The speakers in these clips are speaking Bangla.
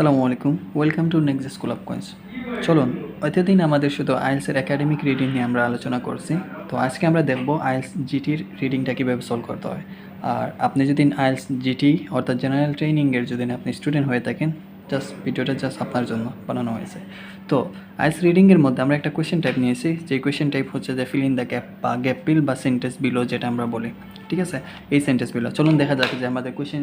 আসসালামু আলাইকুম। Welcome to next school of coins চলুন এতদিন আমাদের শুধু আইএলসের একাডেমিক রিডিং নিয়ে আমরা আলোচনা করছি। তো আজকে আমরা দেখব আইএলস জিটির রিডিংটা কীভাবে সলভ করতে হয়। আর আপনি যদি আইএলস জিটি অর্থাৎ জেনারেল ট্রেনিংয়ের যদি আপনি স্টুডেন্ট হয়ে থাকেন জাস্ট ভিডিওটা জাস্ট আপনার জন্য বানানো হয়েছে। তো আইস রিডিংয়ের মধ্যে আমরা একটা কোয়েশ্চেন টাইপ নিয়েছি। যে কোয়েশ্চেন টাইপ হচ্ছে যে ফিল ইন দ্য গ্যাপ বা গ্যাপ পিল বা সেন্টেন্স বিলো যেটা আমরা বলি। ঠিক আছে? এই সেন্টেন্স বিলো চলুন দেখা যাক যে আমাদের কোয়েশ্চেন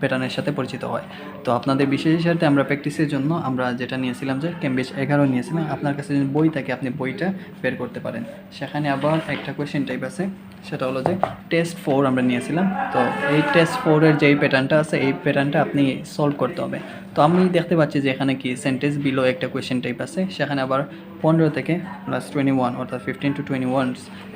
প্যাটার্নের সাথে পরিচিত হয়। তো আপনাদের বিশেষ সাথে আমরা প্র্যাকটিসের জন্য আমরা যেটা নিয়েছিলাম যে ক্যাম্বেজ এগারো নিয়েছিলাম। আপনার কাছে বই থাকে, আপনি বইটা বের করতে পারেন। সেখানে আবার একটা কোয়েশ্চেন টাইপ আছে। সেটা হলো যে টেস্ট ফোর আমরা নিয়েছিলাম। তো এই টেস্ট ফোরের যেই প্যাটার্নটা আছে, এই প্যাটার্নটা আপনি সলভ করতে হবে। তো আমি দেখতে পাচ্ছি যে এখানে কি সেন্টেন্স বিলো একটা কোয়েশ্চেন টাইপ আছে, সেখানে আবার পনেরো থেকে প্লাস টোয়েন্টি ওয়ান অর্থাৎ ফিফটিন টু টোয়েন্টি ওয়ান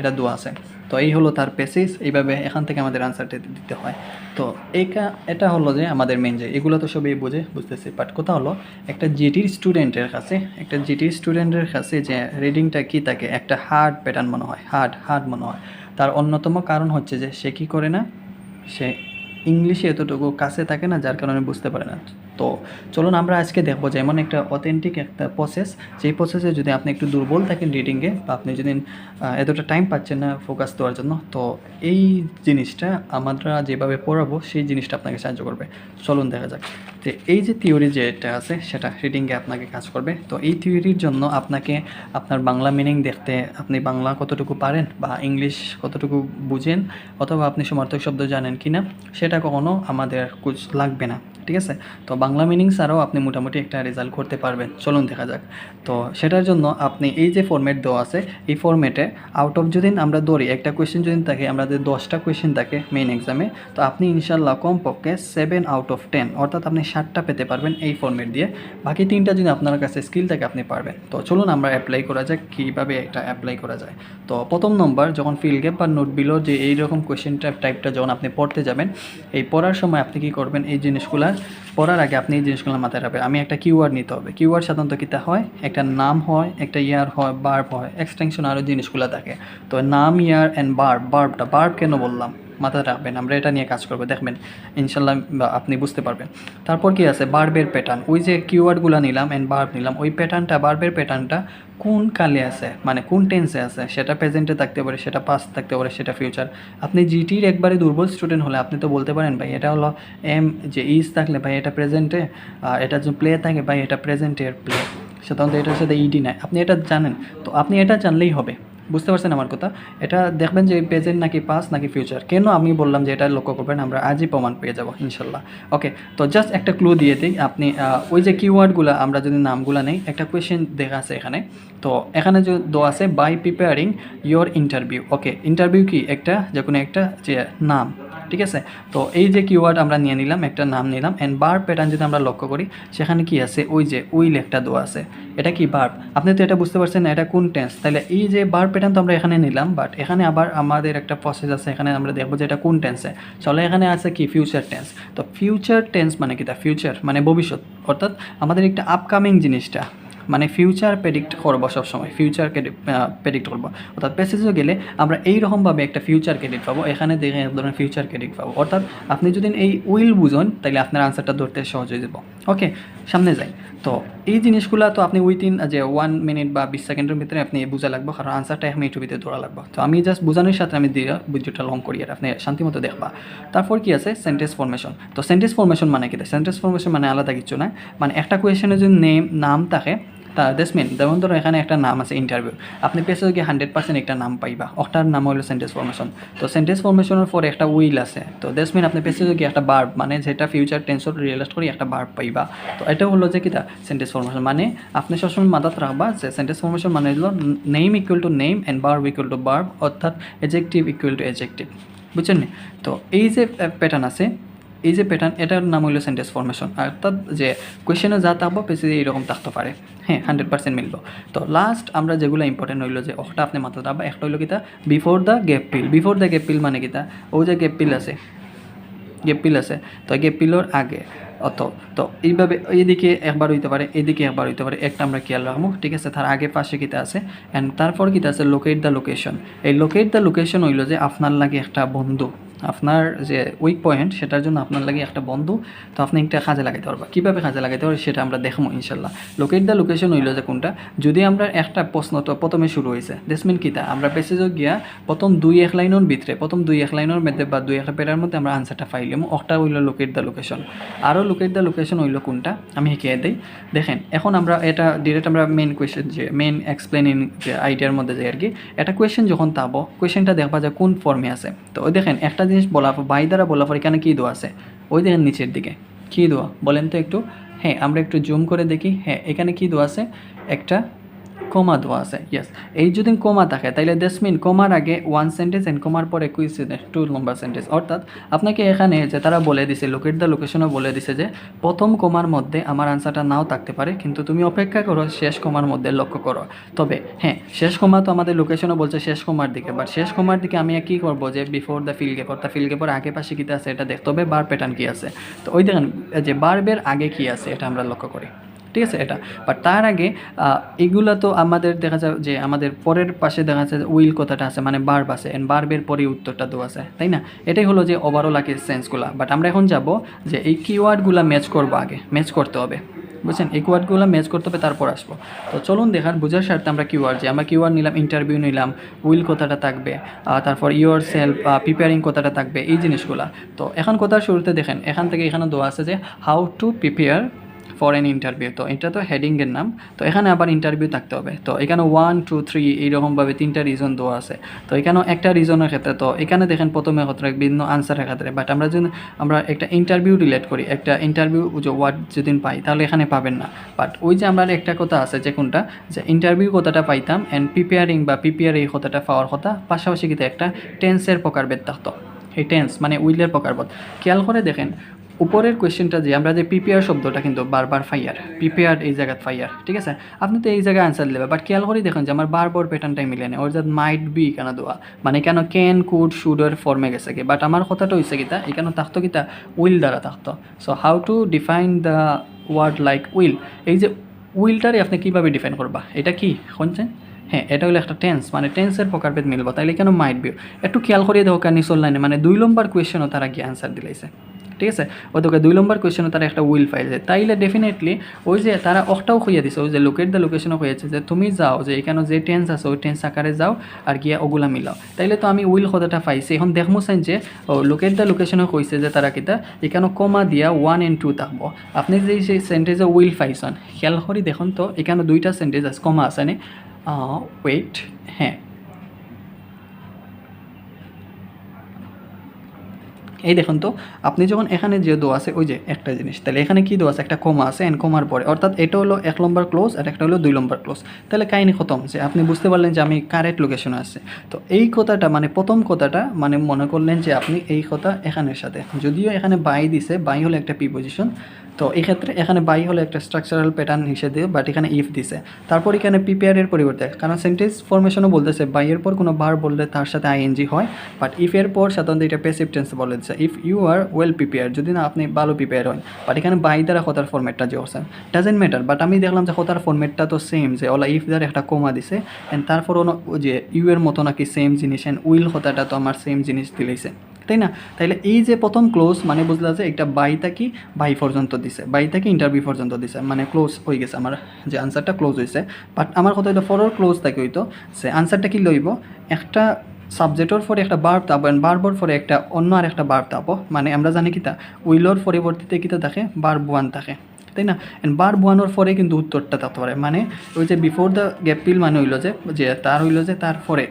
এটা দেওয়া আছে। তো এই হলো তার পেসিস এইভাবে এখান থেকে আমাদের আনসারটা দিতে হয়। তো এইটা এটা হলো যে আমাদের মেন যে, এগুলো তো সবই বুঝে, বুঝতেছি। বাট কথা হলো, একটা জিটির স্টুডেন্টের কাছে, একটা জিটির স্টুডেন্টের কাছে যে রিডিংটা কী থাকে একটা হার্ড প্যাটার্ন মনে হয় হার্ড হার্ড মনে হয়। তার অন্যতম কারণ হচ্ছে যে সে কী করে না, সে ইংলিশে এতটুকু কাছে থাকে না, যার কারণে বুঝতে পারে না। তো চলুন আমরা আজকে দেখব যে এমন একটা অথেন্টিক একটা প্রসেস যেই প্রসেসে যদি আপনি একটু দুর্বল থাকেন রিডিংয়ে বা আপনি যদি এতটা টাইম পাচ্ছেন না ফোকাস দেওয়ার জন্য, তো এই জিনিসটা আমরা যেভাবে পড়াবো, সেই জিনিসটা আপনাকে সাহায্য করবে। চলুন দেখা যাক। তো এই যে থিওরি যেটা আছে, সেটা রিডিংয়ে আপনাকে কাজ করবে। তো এই থিওরির জন্য আপনাকে আপনার বাংলা মিনিং দেখতে আপনি বাংলা কতটুকু পারেন বা ইংলিশ কতটুকু বুঝেন, অথবা আপনি সমার্থক শব্দ জানেন কি না সেটা কখনো আমাদের কুছ লাগবে না। ঠিক আছে? তো বাংলা মিনিং ছাড়াও আপনি মোটামুটি একটা রেজাল্ট করতে পারবেন। চলুন দেখা যাক। তো সেটার জন্য আপনি এই যে ফর্মেট দেওয়া আছে, এই ফর্মেটে আউট অফ যদি আমরা ধরি, একটা কোয়েশ্চেন যদি থাকে আমাদের দশটা কোয়েশ্চেন থাকে মেইন এক্সামে তো আপনি ইনশাল্লাহ কমপক্ষে সেভেন আউট অফ টেন অর্থাৎ আপনি ষাটটা পেতে পারবেন এই ফর্মেট দিয়ে। বাকি তিনটা যদি আপনার কাছে স্কিল থাকে, আপনি পারবেন। তো চলুন আমরা অ্যাপ্লাই করা যাক, কীভাবে এটা অ্যাপ্লাই করা যায়। তো প্রথম নম্বর যখন ফিল গ্যাপ বা নোট বিলো যে এইরকম কোয়েশ্চেন টাইপটা যখন আপনি পড়তে যাবেন, এই পড়ার সময় আপনি কী করবেন, এই জিনিসগুলা পড়ার আগে আপনি এই জিনিসগুলো মাথায় রাখবেন, আমি একটা কিওয়ার্ড নিতে হবে। কিওয়ার্ড সাধারণত কীটা হয়? একটা নাম হয়, একটা ইয়ার হয় বার্ব হয় এক্সটেনশন আরও জিনিসগুলো থাকে। তো নাম ইয়ার অ্যান্ড বার্ব বার্বটা বার্ব কেন বললাম? মাথায় রাখবেন, আমরা এটা নিয়ে কাজ করব। দেখবেন, ইনশাল্লাহ আপনি বুঝতে পারবেন। তারপর কি আছে? বার্বের প্যাটার্ন ওই যে কিওয়ার্ডগুলো নিলাম অ্যান্ড বার্ব নিলাম, ওই প্যাটার্নটা বার্বের প্যাটার্নটা কোন কালে আছে? মানে কোন টেন্সে আছে? সেটা প্রেজেন্টে থাকতে পারে, সেটা পাস্ট থাকতে পারে, সেটা ফিউচার আপনি জিটির একবারে দুর্বল স্টুডেন্ট হলে আপনি তো বলতে পারেন, ভাই, এটা হলো এম যে ইজ থাকলে, ভাই, এটা প্রেজেন্টে আর এটা যে প্লে থাকে, ভাই, এটা প্রেজেন্টের প্লে সাধারণত এটার সাথে ইডি নাই। আপনি এটা জানেন। তো আপনি এটা জানলেই হবে। বুঝতে পারছেন আমার কথা? এটা দেখবেন যে প্রেজেন্ট নাকি পাস নাকি ফিউচার কেন আমি বললাম যে এটা লক্ষ্য করবেন, আমরা আজই প্রমাণ পেয়ে যাব, ইনশাল্লাহ। ওকে তো জাস্ট একটা ক্লু দিয়ে দিই, আপনি ওই যে কিওয়ার্ডগুলো আমরা যদি নামগুলো নেই, একটা কোয়েশ্চেন দেখা আছে এখানে। তো এখানে যে দো আছে by preparing your interview okay interview কি? একটা যে কোনো একটা, যে নাম। ঠিক আছে? তো এই যে কিওয়ার্ড আমরা নিয়ে নিলাম, একটা নাম নিলাম অ্যান্ড বার প্যাটার্ন যদি আমরা লক্ষ্য করি, সেখানে কি আছে? ওই যে উইল একটা দেওয়া আছে। এটা কি বার্ব আপনি তো এটা বুঝতে পারছেন এটা কোন টেন্স তাহলে এই যে বার প্যাটার্ন তো আমরা এখানে নিলাম বাট এখানে আবার আমাদের একটা প্রসেস আছে, এখানে আমরা দেখব যে এটা কোন টেন্সে চলে, এখানে আছে কি? ফিউচার টেন্স তো ফিউচার টেন্স মানে কি? তা ফিউচার মানে ভবিষ্যৎ। অর্থাৎ আমাদের একটা আপকামিং জিনিসটা। মানে ফিউচার প্রেডিক্ট করব সবসময় ফিউচারকে প্রেডিক্ট করব। অর্থাৎ প্যাসেজে গেলে আমরা এইরকমভাবে একটা ফিউচার ক্রেডিট পাবো, এখানে দেখে এক ধরনের ফিউচার ক্রেডিট পাবো। অর্থাৎ আপনি যদি এই উইল বুঝুন তাহলে আপনার আনসারটা ধরতে সহজ হয়ে যাব। ওকে সামনে যাই। তো এই জিনিসগুলো তো আপনি উইথিন যে ওয়ান মিনিট বা বিশ সেকেন্ডের ভিতরে আপনি বোঝা লাগবে, কারণ আনসারটা এক মিনিটের ভিতরে ধরা লাগবে। তো আমি জাস্ট বোঝানোর সাথে আমি দিয়ে ভিডিওটা লং করি আর আপনি শান্তিমতো দেখবা। তারপর কি আছে? সেন্টেন্স ফরমেশন তো সেন্টেন্স ফরমেশন মানে কি? সেন্টেন্স ফরমেশন মানে আলাদা কিছু না। মানে একটা কোয়েশনের যদি নেম নাম থাকে তা দ্যাটস মিন যেমন ধরো এখানে একটা নাম আছে ইন্টারভিউ আপনি পেছে গিয়ে হান্ড্রেড পার্সেন্ট একটা নাম পাইবা? ওটার নাম হলো সেন্টেন্স ফরমেশন তো সেন্টেন্স ফরমেশনের পরে একটা উইল আছে। তো দ্যাটস মিন আপনি পেছে গিয়ে একটা বার্ব মানে যেটা ফিউচার টেন্সর রিয়েলাইজ করে একটা বার্ব পাইবা। তো এটা হলো যে কিটা সেন্টেন্স ফরমেশন মানে আপনি সবসময় মাথাত রাখবা যে সেন্টেন্স ফরমেশন মানে হলো name equal to name and verb equal to verb অর্থাৎ এজেক্টিভ ইকুয়াল টু এজেক্টিভ বুঝছেন তো এই যে প্যাটার্ন আছে এই যে প্যাটার্ন এটার নাম হইল সেন্টেন্স ফরমেশন অর্থাৎ যে কোয়েশ্চেনে যা থাকব পেছে এইরকম থাকতে পারে। হ্যাঁ হান্ড্রেড পার্সেন্ট মিলবো। তো লাস্ট আমরা যেগুলো ইম্পর্টেন্ট হইল যে, ওটা আপনি মাথায় রাখবা। একটা হইল কিতা? বিফোর দ্য গেপ পিল বিফোর দ্য গেপ পিল মানে কিতা? ও যে গেপ পিল আছে। গেপ পিল আছে। তো গেপ পিলর আগে। অত, তো এইভাবে এইদিকে একবার হইতে পারে এদিকে একবার হইতে পারে। একটা আমরা খেয়াল রাখব, ঠিক আছে? তার আগে পাশে কিতা আছে? অ্যান্ড তারপর কিতা আছে? লোকেট দ্য লোকেশন এই লোকেট দ্য লোকেশন হইল যে, আপনার লাগে একটা বন্ধু। আপনার যে উইক পয়েন্ট সেটার জন্য আপনার লাগে একটা বন্ধু, তো আপনি একটা কাজে লাগাইতে পারবা। কীভাবে কাজে লাগাইতে পারবে সেটা আমরা দেখব ইনশাল্লাহ। লোকেট দ্য লোকেশন হইল যে কোনটা? যদি আমরা একটা প্রশ্ন, তো প্রথমে শুরু হয়েছে দেশমিন কিতা আমরা পেসেজও গিয়া, প্রথম দুই এক লাইনের ভিতরে, প্রথম দুই এক লাইনের মধ্যে বা দুই একটা পেরার মধ্যে আমরা আনসারটা ফাইলাম একটা হইল লোকেট দ্য লোকেশন আরও লোকেট দ্য লোকেশন হইল কোনটা? আমি শিখিয়ে দিই। দেখেন, এখন আমরা এটা ডিরেক্ট আমরা মেন কোয়েশ্চেন যে মেন এক্সপ্লেনিং যে আইডিয়ার মধ্যে যাই আর কি। একটা কোয়েশ্চেন যখন তাবো কোয়েশ্চেনটা দেখবা যে কোন ফর্মে আছে। তো দেখেন, একটা জিনিস বলা বাই দ্বারা বলা পর এখানে কী দোয়া আছে? ওই দেখেন নিচের দিকে। কী দোয়া? বলেন তো একটু। হ্যাঁ আমরা একটু জুম করে দেখি। হ্যাঁ এখানে কী দোয়া আছে? একটা কমা দেওয়া আছে ইয়েস এই যদি কমা থাকে তাহলে দেশ মিন কমার আগে ওয়ান সেন্টেন্স অ্যান্ড কমার পরে কুইসেন্স টু নম্বর সেন্টেন্স অর্থাৎ আপনাকে এখানে যে তারা বলে দিছে লোকেট দ্য লোকেশনও বলে দিছে যে, প্রথম কমার মধ্যে আমার আনসারটা নাও থাকতে পারে, কিন্তু তুমি অপেক্ষা করো শেষ কমার মধ্যে লক্ষ্য করো। তবে হ্যাঁ শেষ কমা তো আমাদের লোকেশনও বলছে শেষ কমার দিকে বাট শেষ কমার দিকে আমি কি করব যে বিফোর দ্য ফিল গেপর তা ফিল গেপর আগে পাশে কী আছে, এটা দেখতে হবে বার প্যাটার্ন কী আছে? তো ওই দেখেন যে বারবের আগে কী আছে, এটা আমরা লক্ষ্য করি। ঠিক আছে, এটা। বাট তার আগে এগুলো তো আমাদের দেখা যায় যে আমাদের পরের পাশে দেখা যাচ্ছে উইল কথাটা আছে মানে বার্ব আছে এন্ড বার্বের পরে উত্তরটা দেওয়া আছে, তাই না? এটাই হলো যে ওভারঅল আগে সেন্সগুলো বাট আমরা এখন যাব যে এই কিওয়ার্ডগুলো ম্যাচ করব আগে ম্যাচ করতে হবে। বুঝছেন? এই কিওয়ার্ডগুলো ম্যাচ করতে হবে, তারপর আসব। তো চলুন দেখার, বোঝার স্বার্থে আমরা কিওয়ার্ড যে, আমরা কিওয়ার্ড নিলাম ইন্টারভিউ নিলাম, উইল কথাটা থাকবে তারপর ইয়োর সেলফ প্রিপেয়ারিং কথাটা থাকবে, এই জিনিসগুলো। তো এখন কথার শুরুতে দেখেন, এখান থেকে এখানে দেওয়া আছে যে how to prepare for an interview তো এটা তো হেডিংয়ের নাম, তো এখানে আবার ইন্টারভিউ থাকতে হবে। তো এখানে ওয়ান টু থ্রি এইরকমভাবে তিনটা রিজন দেওয়া আছে। তো এখানেও একটা রিজনের ক্ষেত্রে, তো এখানে দেখেন প্রথমে ক্ষেত্রে বিভিন্ন আনসারের ক্ষেত্রে। বাট আমরা যদি, আমরা একটা ইন্টারভিউ রিলেট করি, একটা ইন্টারভিউ যে ওয়ার্ড যদি পাই, তাহলে এখানে পাবেন না। বাট ওই যে আমরা একটা কথা আছে যে কোনটা, যে ইন্টারভিউ কথাটা পাইতাম অ্যান্ড প্রিপেয়ারিং বা প্রিপেয়ার এই কথাটা পাওয়ার কথা, পাশাপাশি কিন্তু একটা টেন্সের প্রকারভেদ থাকতো। এই টেন্স মানে উইলের প্রকারভেদ। খেয়াল করে দেখেন উপরের কোয়েশ্চেনটা যে, আমরা যে প্রিপেয়ার শব্দটা কিন্তু বারবার ফাইয়ার প্রিপেয়ার এই জায়গাত ফাইয়ার ঠিক আছে? আপনি তো এই জায়গায় আনসার দেবে বাট খেয়াল করে দেখুন যে, আমার বারবার প্যাটার্নটাই মিলে নেই ওর যে মাইট বি কেন দেওয়া মানে কেন ক্যান কুড শুডের ফর্মে গেছে কি? বাট আমার কথাটা হয়েছে কিতা এখানে থাকতো কিতা উইল দ্বারা থাকতো so how to define the word like will এই যে উইলটারে আপনি কীভাবে ডিফাইন করবা এটা কি? শুনছেন? হ্যাঁ এটা হলো একটা টেন্স মানে টেন্সের প্রকারভেদ মিলব, তাইলে কেন মাইট বি একটু খেয়াল করিয়ে দেখো কেন নিচল লাইনে মানে দুই নম্বর কোয়েশ্চেনও তারা গিয়ে আনসার দিলাইছে। ঠিক আছে? ওদেরকে দুই নম্বর কোয়েশনে তারা একটা উইল পাইছে। তাইলে ডেফিনেটলি ওই যে তারা অকটাও হইয়া দিছে, ওই যে লোকেট দ্য লোকেশনও হয়েছে যে তুমি যাও, যে এখানে যে টেন্স আছে, ওই টেন্স আকারে যাও আর গিয়া ওগুলা মিলাও। তাইলে তো আমি উইল কথাটা পাইছি। এখন দেখমো চাই যে লোকেট দ্য লোকেশনও কইছে যে তারা কিতা এখানে কমা দিয়া ওয়ান এন্ড টু থাকব। আপনি যে সেই সেন্টেজে উইল পাইছেন, খেয়াল করি দেখুন তো এখানে দুইটা সেন্টেজ আছে, কমা আছে নে? ওয়েট হ্যাঁ এই দেখুন তো, আপনি যখন এখানে যে দো আছে, ওই যে একটা জিনিস, তাহলে এখানে কি দো আছে? একটা কমা আছে অ্যান্ড কমার পরে, অর্থাৎ এটা হলো এক নম্বর ক্লোজ আর একটা হলো দুই নম্বর ক্লোজ তাহলে কাহিনি খতম যে আপনি বুঝতে পারলেন যে আমি কারেক্ট লোকেশনে আছে। তো এই কথাটা মানে প্রথম কথাটা মানে মনে করলেন যে আপনি এই কথা এখানের সাথে, যদিও এখানে বাই দিছে বাই হলো একটা পি পজিশন তো এই ক্ষেত্রে এখানে বাই হলো একটা স্ট্রাকচারাল প্যাটার্ন হিসেবে বাট এখানে ইফ দিছে। তারপর এখানে প্রিপেয়ারের পরিবর্তে, কারণ সেন্টেন্স ফরমেশনও বলতেছে বাইয়ের পর কোনো বার বললে তার সাথে আইএনজি হয় বাট ইফের পর সাধারণত এটা পেসিভ টেন্স বলে দিচ্ছে if you are well prepare যদি না আপনি ভালো প্রিপেয়ার হন বাট এখানে বাই দ্বারা হতার ফর্মেটটা যে করছেন ডাজেন্ট ম্যাটার বাট আমি দেখলাম যে হতার ফর্মেটটা তো সেম যে ওলা ইফ দ্বারা একটা কমা দিছে অ্যান্ড তারপর যে ইউ এর মতো নাকি সেম জিনিস অ্যান্ড উইল হতাটা তো আমার সেম জিনিস দিলেইছে। তাই না? তাইলে এই যে প্রথম ক্লোজ মানে বুঝলা যে একটা বাই থাকি বাই পর্যন্ত দিছে। বাই থাকি ইন্টারভিউ পর্যন্ত দিছে। মানে ক্লোজ হয়ে গেছে। আমার যে আনসারটা ক্লোজ হয়েছে বাট আমার কথা হইতো ফরর ক্লোজ থাকে হইতো, যে আনসারটা কি লইব? একটা সাবজেক্টর পরে একটা বার্ব তাপ বারবার পরে একটা অন্য আর একটা বার্ব তাপ মানে আমরা জানি কিতা উইলর পরিবর্তিতে কিতা থাকে? বার্ব ওয়ান থাকে। তাই না? এন্ড বার বোয়ানোর পরে কিন্তু উত্তরটা থাকতে পারে। মানে ওই যে বিফোর দ্য গ্যাপ পিল মানে হইল যে যে তার হইল যে তারপরে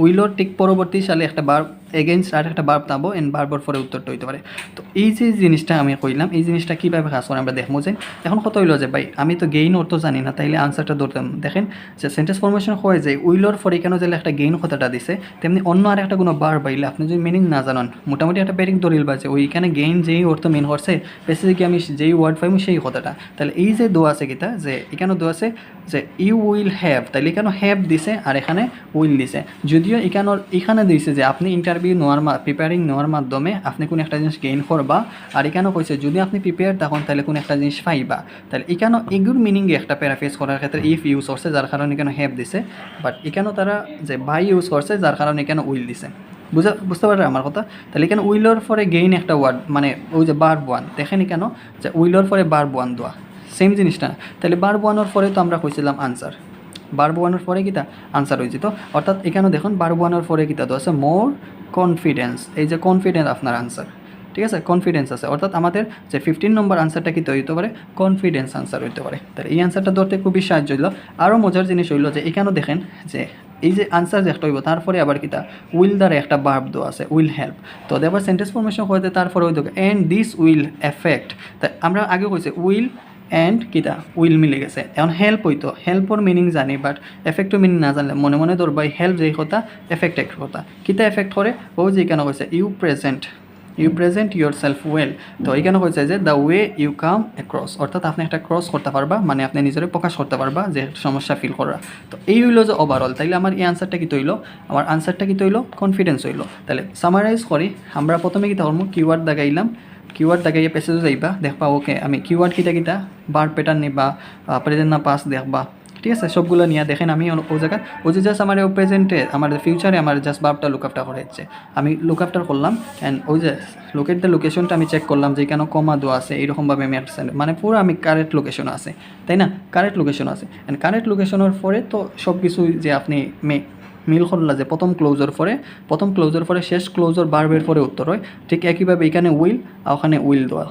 উইলোর ঠিক পরবর্তী সালে একটা বার এগেনস্ট আর একটা বার্ব তাবো এন্ড বারবার পরে উত্তরটা হইতে পারে। তো এই যে জিনিসটা আমি কইলাম, এই জিনিসটা কীভাবে কাজ করে আমরা দেখব যে, এখন কত হইল যে, ভাই, আমি তো গেইন অর্থ জানি না, তাইলে আনসারটা ধরতাম। দেখেন, যে সেন্টেন্স ফরমেশন হয় যে, উইলোর পরে কেন যে একটা গেইন কথাটা দিছে, তেমনি অন্য আর একটা কোনো বার বাইলে আপনি যদি মিনিং না জানান, মোটামুটি একটা বেরিং দলিল বাজে ওইখানে গেইন যেই অর্থ মেন করছে বেসিক্যালি আমি যেই ওয়ার্ড পাইম সেই কথাটা। তাহলে এই যে দোয়া আছে কিতা যে এখানে দোয়া আছে যে ইউ উইল হ্যাভ তাহলে এখানে হ্যাভ দিছে, আর এখানে উইল দিছে। যদিও এখানে এখানে দিছে যে, আপনি ইন্টারভিউ নেওয়ার প্রিপেয়ারিং নেওয়ার মাধ্যমে আপনি কোনো একটা জিনিস গেইন করবা। আর এখানেও কইছে? যদি আপনি প্রিপেয়ার থাকুন, তাহলে কোনো একটা জিনিস পাইবা। তাহলে এখানে এগুর মিনিংয়ে একটা প্যারাফেস করার ক্ষেত্রে ইফ ইউজ করছে, যার কারণে এখানে হ্যাভ দিছে। বাট এখানেও তারা যে বাই ইউজ করছে, যার কারণে এখানে উইল দিছে। বুঝা বুঝতে পারবে আমার কথা? তাহলে এখানে উইলর পরে গেইন একটা ওয়ার্ড মানে ওই যে বার ওয়ান দেখেনি কেন? যে উইলর পরে বার ওয়ান দেওয়া। সেম জিনিসটা। তাহলে বার ওয়ানোর পরে তো আমরা কইছিলাম আনসার বার ওয়ানোর পরে কিতা? আনসার হয়েছে। তো অর্থাৎ এখানে দেখুন বার ওয়ানোর পরে কিতা? তো আছে মোর কনফিডেন্স এই যে কনফিডেন্স আপনার আনসার ঠিক আছে? কনফিডেন্স আছে। অর্থাৎ আমাদের যে ফিফটিন নম্বর আনসারটা কি হইতে পারে? কনফিডেন্স আনসার হইতে পারে। তাহলে এই আনসারটা ধরতে খুবই সাহায্য হইল। আরও মজার জিনিস হইল যে এখানেও দেখেন যে এই যে আনসার যে একটা হইব, তারপরে আবার কিতা? উইল দ্বারা একটা বার্ব দেওয়া আছে উইল হেল্প তো আবার সেন্টেন্স ফরমেশন হইতে তারপরে হইতে অ্যান্ড দিস উইল এফেক্ট তা আমরা আগে কইছি উইল অ্যান্ড কিতা উইল মিলে গেছে। এখন হেল্প হইতো। হেল্পর মিনিং জানি বাট এফেক্টর মিনিং না জানলে মনে মনে ধরবাই হেল্প যেই কথা এফেক্ট এক কথা। কিতা এফেক্ট করে ও যে কেন কইছে you present you present yourself well তো এইখানে হয়েছে যে the way you come across অর্থাৎ আপনি একটা ক্রস করতে পারবা মানে আপনি নিজের প্রকাশ করতে পারবা যে সমস্যা ফিল করা তো এই হইল যে ওভারঅল তাইলে আমার এই আনসারটা কি তৈল? আমার আনসারটা কি তৈল? কনফিডেন্স হইল। তাহলে সামারাইজ করি আমরা প্রথমে কি ধর্ম কিওয়ার্ড দাগাইলাম কিওয়ার্ড দাগাইয়া পেসেজে যাইবা দেখবা ওকে আমি কিওয়ার্ড কিটা কিটা বার প্যাটার্ন নিবা প্রেজেন্ট না পাস দেখবা, ঠিক আছে? সবগুলো নিয়ে দেখেন আমি ও- জায়গায়, ও যে জাস্ট আমার প্রেজেন্টে আমার ফিউচারে আমার জাস্ট বাপটা লুক আফটার করে যাচ্ছে আমি লুক আফটার করলাম অ্যান্ড ওই যে দ্য লোকেশনটা আমি চেক করলাম যে কেন কমা দেওয়া আছে, এইরকমভাবে আমি মানে পুরো আমি কারেক্ট লোকেশন আছে, তাই না? কারেক্ট লোকেশন আছে অ্যান্ড কারেক্ট লোকেশনের পরে তো সব কিছু যে আপনি মে মিল করলা যে প্রথম ক্লোজর পরে, প্রথম ক্লোজর পরে শেষ ক্লোজর বারবের পরে উত্তর হয়। ঠিক একইভাবে এখানে উইল আর ওখানে উইল দেওয়া।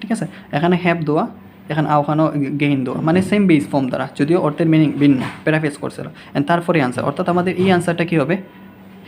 ঠিক আছে? এখানে হ্যাপ দেওয়া, এখানে আওখানো গেইন দেওয়া। মানে সেম বেস ফর্ম দ্বারা, যদিও অর্থের মিনিং ভিন্ন প্যারাফেস করছিল অ্যান্ড তারপরে আনসার অর্থাৎ আমাদের এই আনসারটা কী হবে?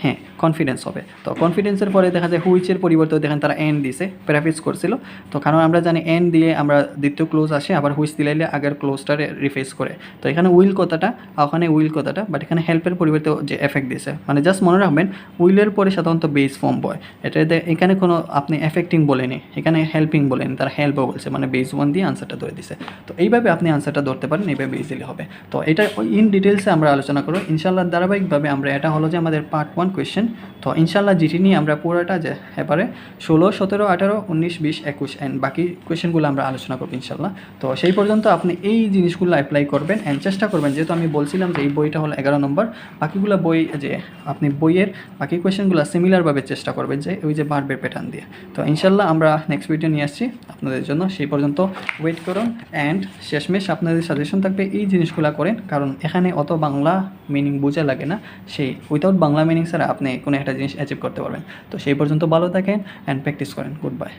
হ্যাঁ কনফিডেন্স হবে। তো কনফিডেন্সের পরে দেখা যায় হুইচের পরিবর্তে দেখেন তারা এন দিছে প্যারাফেস করছিল। তো কারণ আমরা জানি এন দিয়ে আমরা দ্বিতীয় ক্লোজ আসে, আবার হুইচ দিলাইলে আগের ক্লোজটা রিফেস করে। তো এখানে উইল কথাটা ওখানে উইল কথাটা বাট এখানে হেল্পের পরিবর্তে যে এফেক্ট দিছে। মানে জাস্ট মনে রাখবেন উইলের পরে সাধারণত বেস ফর্ম বয়। এটা এখানে কোনো আপনি এফেক্টিং বলেনি, এখানে হেল্পিং বলেনি, তারা হেল্পও বলছে। মানে বেস ওয়ান দিয়ে আনসারটা ধরে দিছে। তো এইভাবে আপনি আনসারটা ধরতে পারেন, এইভাবে ইজিলি হবে। তো এটা ইন ডিটেলসে আমরা আলোচনা করব। ইনশাল্লাহ ধারাবাহিকভাবে আমরা, এটা হলো যে আমাদের পার্ট ওয়ান কোয়েশ্চেন তো ইনশাল্লাহ জিটি নিয়ে আমরা পুরোটা যে এবারে ষোলো, সতেরো, আঠারো, উনিশ, বিশ, একুশ অ্যান্ড বাকি কোয়েশ্চেনগুলো আমরা আলোচনা করব ইনশাল্লাহ তো সেই পর্যন্ত আপনি এই জিনিসগুলো অ্যাপ্লাই করবেন অ্যান্ড চেষ্টা করবেন, যেহেতু আমি বলছিলাম যে এই বইটা হলো এগারো নম্বর, বাকিগুলো বই যে আপনি বইয়ের বাকি কোয়েশ্চেনগুলো সিমিলারভাবে চেষ্টা করবেন যে ওই যে বারবের প্যাটার্ন দিয়ে। তো ইনশাল্লাহ আমরা নেক্সট ভিডিও নিয়ে আসছি আপনাদের জন্য, সেই পর্যন্ত ওয়েট করুন অ্যান্ড শেষমেশ আপনাদের সাজেশন থাকবে এই জিনিসগুলো করেন, কারণ এখানে অত বাংলা মিনিং বোঝা লাগে না, সেই উইথাউট বাংলা মিনিং ছাড়া আপনি কোনো একটা জিনিস অ্যাচিভ করতে পারবেন। তো সেই পর্যন্ত ভালো থাকেন অ্যান্ড প্র্যাকটিস করেন। Good bye